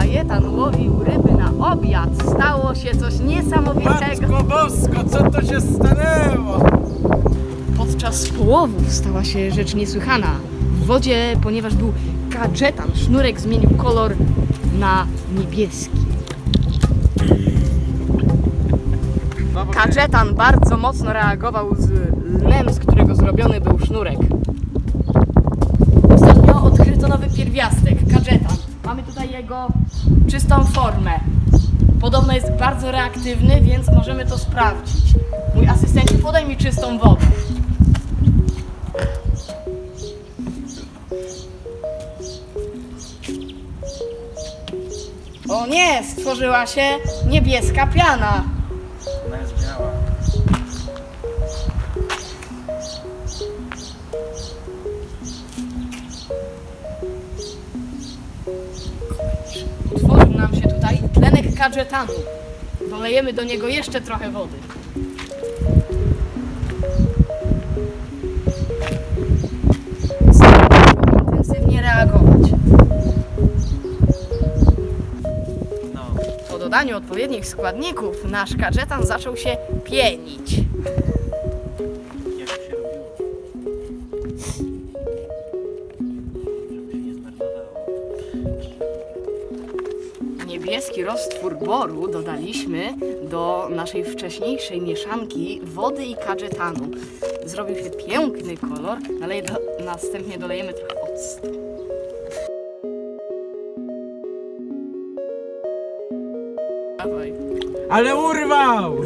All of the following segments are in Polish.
Kajetan łowił ryby na obiad. Stało się coś niesamowitego. Matko Bosko, co to się stanęło? Podczas połowów stała się rzecz niesłychana. W wodzie, ponieważ był kadżetan, sznurek zmienił kolor na niebieski. Kadżetan bardzo mocno reagował z lnem, z którego zrobiony był sznurek. Mamy tutaj jego czystą formę. Podobno jest bardzo reaktywny, więc możemy to sprawdzić. Mój asystencie, podaj mi czystą wodę. O nie, stworzyła się niebieska piana. Utworzył nam się tutaj tlenek kadżetanu. Dolejemy do niego jeszcze trochę wody. Intensywnie reagować. No. Po dodaniu odpowiednich składników nasz kadżetan zaczął się pienić. Niebieski roztwór boru dodaliśmy do naszej wcześniejszej mieszanki wody i kadżetanu. Zrobił się piękny kolor, ale do, następnie dolejemy trochę octu. Dawaj. Ale urwał!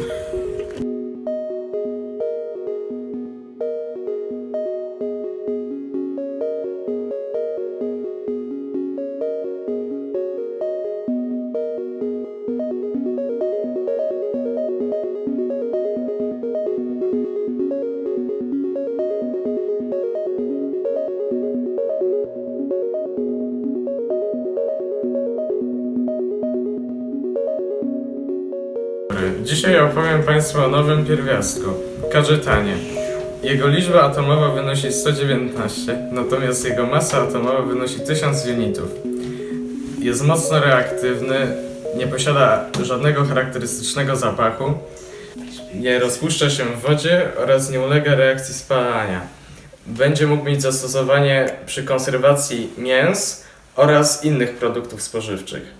Dzisiaj opowiem Państwu o nowym pierwiastku kadżetanie. Jego liczba atomowa wynosi 119, natomiast jego masa atomowa wynosi 1000 unitów. Jest mocno reaktywny, nie posiada żadnego charakterystycznego zapachu, nie rozpuszcza się w wodzie oraz nie ulega reakcji spalania. Będzie mógł mieć zastosowanie przy konserwacji mięs oraz innych produktów spożywczych.